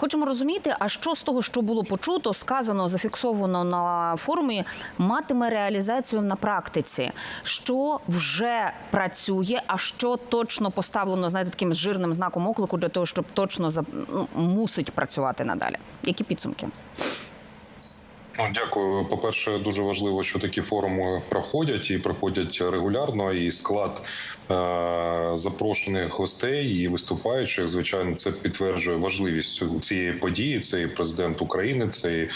Хочемо розуміти, а що з того, що було почуто, сказано, зафіксовано на форумі, матиме реалізацію на практиці, що вже працює, а що точно поставлено, знаєте, таким жирним знаком оклику для того, щоб точно ну, мусить працювати надалі. Які підсумки? Дякую. По-перше, дуже важливо, що такі форуми проходять і проходять регулярно. І склад е- запрошених гостей і виступаючих, звичайно, це підтверджує важливість цієї події. Це і президент України, це і е,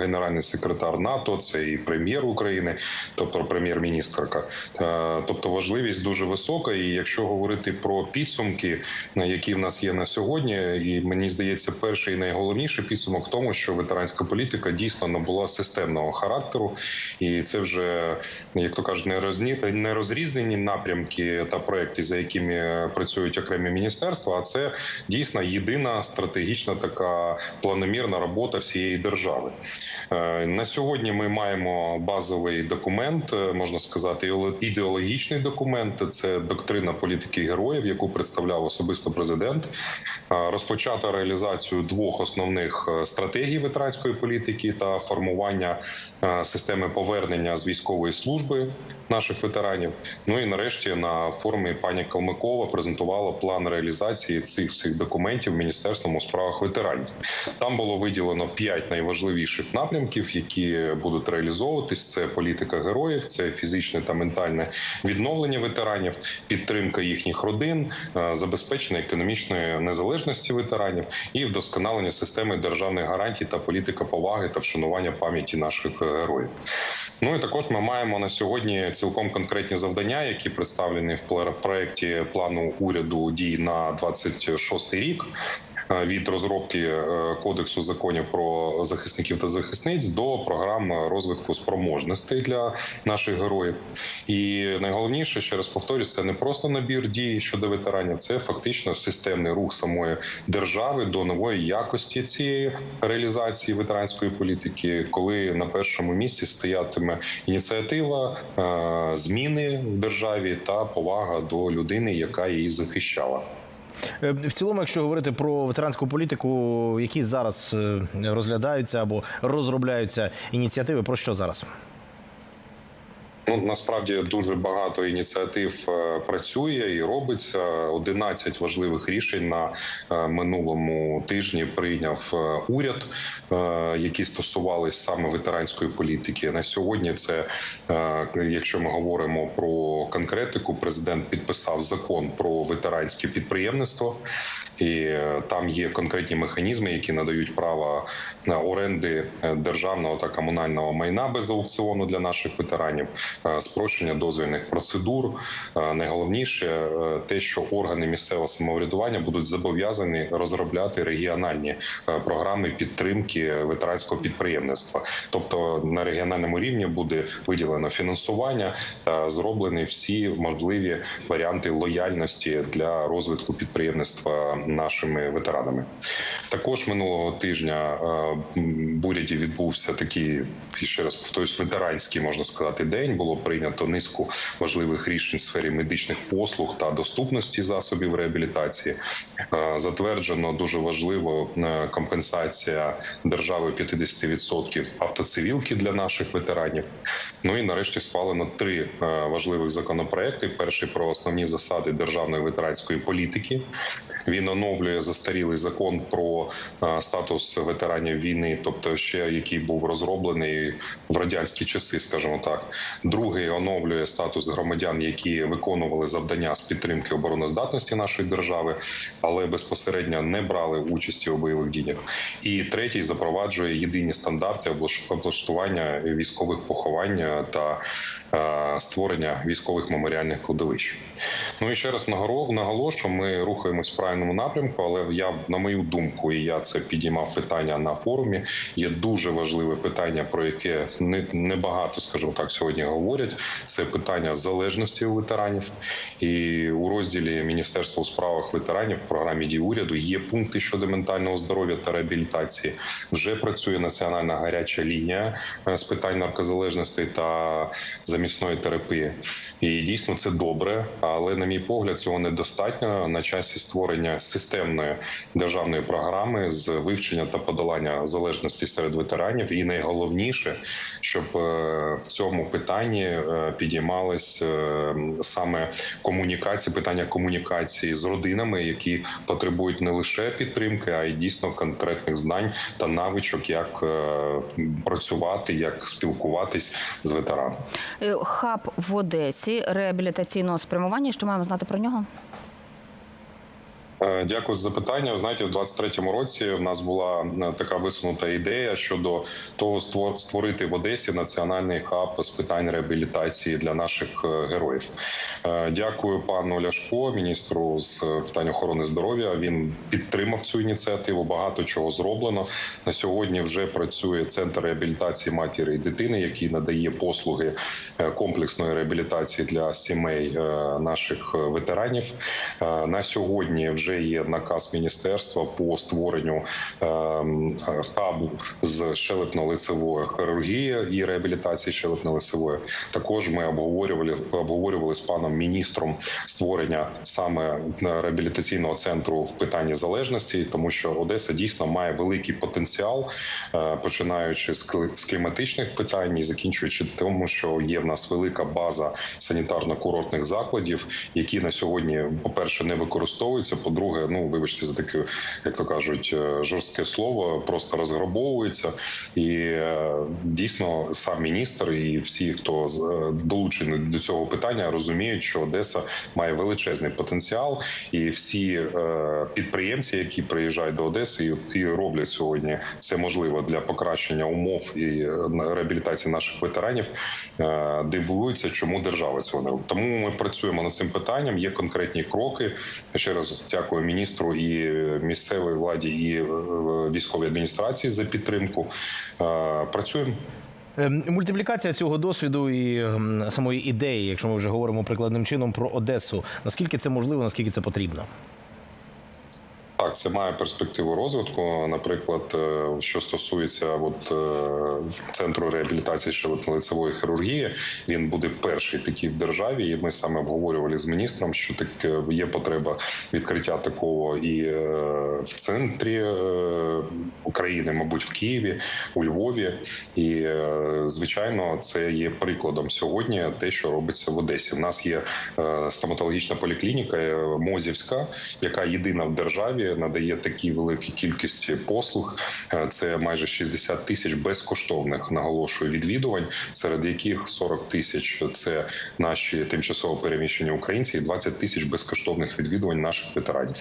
генеральний секретар НАТО, це і прем'єр України, тобто прем'єр-міністрка. Е, тобто важливість дуже висока. І якщо говорити про підсумки, які в нас є на сьогодні, і мені здається, перший і найголовніший підсумок в тому, що ветеранська політика дійсно набула системного характеру, і це вже як то кажуть, не розні не розрізнені напрямки та проекти, за якими працюють окремі міністерства. А це дійсно єдина стратегічна така планомірна робота всієї держави. Е, На сьогодні ми маємо базовий документ, е, можна сказати, ідеологічний документ. Це доктрина політики героїв, яку представляв особисто президент. Е, Розпочато реалізацію двох основних стратегій ветеранської політики та формування е, системи повернення з військової служби наших ветеранів. Ну і нарешті на форумі пані Калмикова презентувала план реалізації цих всіх документів міністерством у справах ветеранів. Там було виділено п'ять найважливіших напрямків, які будуть реалізовуватись. Це політика героїв, це фізичне та ментальне відновлення ветеранів, підтримка їхніх родин, е, забезпечення економічної незалежності ветеранів і вдосконалення системи державних гарантій та політика поваги та вшанування пам'яті наших героїв. Ну і також ми маємо на сьогодні цілком конкретні завдання, які представлені в проєкті плану уряду дій на 26 рік. Е, Від розробки е, кодексу законів про захисників та захисниць до програм розвитку спроможностей для наших героїв. І найголовніше, ще раз повторюсь, це не просто набір дій щодо ветеранів, це фактично системний рух самої держави до нової якості цієї реалізації ветеранської політики, коли на першому місці стоятиме ініціатива, е, зміни в державі та повага до людини, яка її захищала. Е, В цілому, якщо говорити про ветеранську політику, які зараз е, розглядаються або розробляються ініціативи, про що зараз? Ну насправді дуже багато ініціатив е, працює і робиться. 11 важливих рішень на е, минулому тижні прийняв е, уряд, які стосувались саме ветеранської політики. На сьогодні це якщо ми говоримо про конкретику, президент підписав закон про ветеранське підприємництво, і там є конкретні механізми, які надають право на оренди державного та комунального майна без аукціону для наших ветеранів, спрощення дозвільних процедур. Е, Найголовніше е, те, що органи місцевого самоврядування будуть зобов'язані розробляти регіональні е, програми підтримки ветеранського підприємництва. Тобто на регіональному рівні буде виділено фінансування та зроблені всі можливі варіанти лояльності для розвитку підприємництва нашими ветеранами. Також минулого тижня е, в уряді відбувся такий ще раз повторюсь, ветеранський можна сказати день. Було прийнято низку важливих рішень в сфері медичних послуг та доступності засобів реабілітації. Е, Затверджено дуже важливо е, компенсація держави 50% автоцивілки для наших ветеранів. Ну і нарешті схвалено три е, важливих законопроекти: перший про основні засади державної ветеранської політики. Він оновлює застарілий закон про е, статус ветеранів війни, тобто ще який був розроблений в радянські часи, скажімо так. Другий оновлює статус громадян, які виконували завдання з підтримки обороноздатності нашої держави, але безпосередньо не брали участі у бойових діях. І третій запроваджує єдині стандарти облаштування військових поховань та е, створення військових меморіальних кладовищ. Ну і ще раз наголошу, ми рухаємось в правильному напрямку, але я на мою думку, і я це підіймав питання на форумі. Є дуже важливе питання, про яке не небагато, скажімо так, сьогодні говорять. Це питання залежності у ветеранів. І у розділі Міністерства у справах ветеранів в програмі дій уряду є пункти щодо ментального здоров'я та реабілітації. Вже працює національна гаряча лінія е, з питань наркозалежності та замісної терапії. І дійсно це добре, але на мій погляд, цього недостатньо на часі створення створення системної державної програми з вивчення та подолання залежності серед ветеранів. І найголовніше, щоб е, в цьому питанні е, підіймались е, саме комунікації, питання комунікації з родинами, які потребують не лише підтримки, а й дійсно конкретних знань та навичок, як працювати, як спілкуватись з ветераном. Хаб в Одесі реабілітаційного спрямування. Що маємо знати про нього? Е, Дякую за запитання. Ви знаєте, в 23-му році в нас була е, така висунута ідея щодо того, створ- створити в Одесі національний хаб з питань реабілітації для наших е, героїв. Дякую пану Ляшко, міністру з питань охорони здоров'я. Він підтримав цю ініціативу. Багато чого зроблено. На сьогодні вже працює центр реабілітації матері і дитини, який надає послуги комплексної реабілітації для сімей наших ветеранів. На сьогодні вже є наказ міністерства по створенню ем, хабу з щелепно-лицевої хірургії і реабілітації щелепно-лицевої. Також ми обговорювали обговорювали з паном міністром створення саме реабілітаційного центру в питанні залежності, тому що Одеса дійсно має великий потенціал, е, починаючи з кліматичних питань і закінчуючи тому, що є в нас велика база санітарно-курортних закладів, які на сьогодні, по перше, не використовуються. По-друге, ну вибачте за таке, як то кажуть, е, жорстке слово, просто розграбовуються. І е, дійсно сам міністр і всі, хто е, долучений до цього питання, розуміють, що Одеса має величезний потенціал, і всі підприємці, які приїжджають до Одеси і, роблять сьогодні все можливе для покращення умов і реабілітації наших ветеранів, дивуються, чому держава цього не робить. Тому ми працюємо над цим питанням. Є конкретні кроки. Ще раз дякую міністру і місцевій владі, і е, військовій адміністрації за підтримку. Е, Працюємо. Ем, Мультиплікація цього досвіду і самої ідеї, якщо ми вже говоримо прикладним чином про Одесу, наскільки це можливо, наскільки це потрібно? Так, це має перспективу розвитку. Наприклад, е, що стосується от, е, центру реабілітації щелепно-лицевої хірургії, він буде перший такий в державі. І ми саме обговорювали з міністром, що таке є потреба відкриття такого і е, в центрі е, України, мабуть, в Києві, у Львові. І е, звичайно, це є прикладом сьогодні. Те, що робиться в Одесі. У нас є е, стоматологічна поліклініка е, Мозівська, яка єдина в державі надає такі великі кількості послуг. Це майже 60 тисяч безкоштовних наголошую відвідувань, серед яких 40 тисяч це наші тимчасово переміщені українці, і 20 тисяч безкоштовних відвідувань наших ветеранів.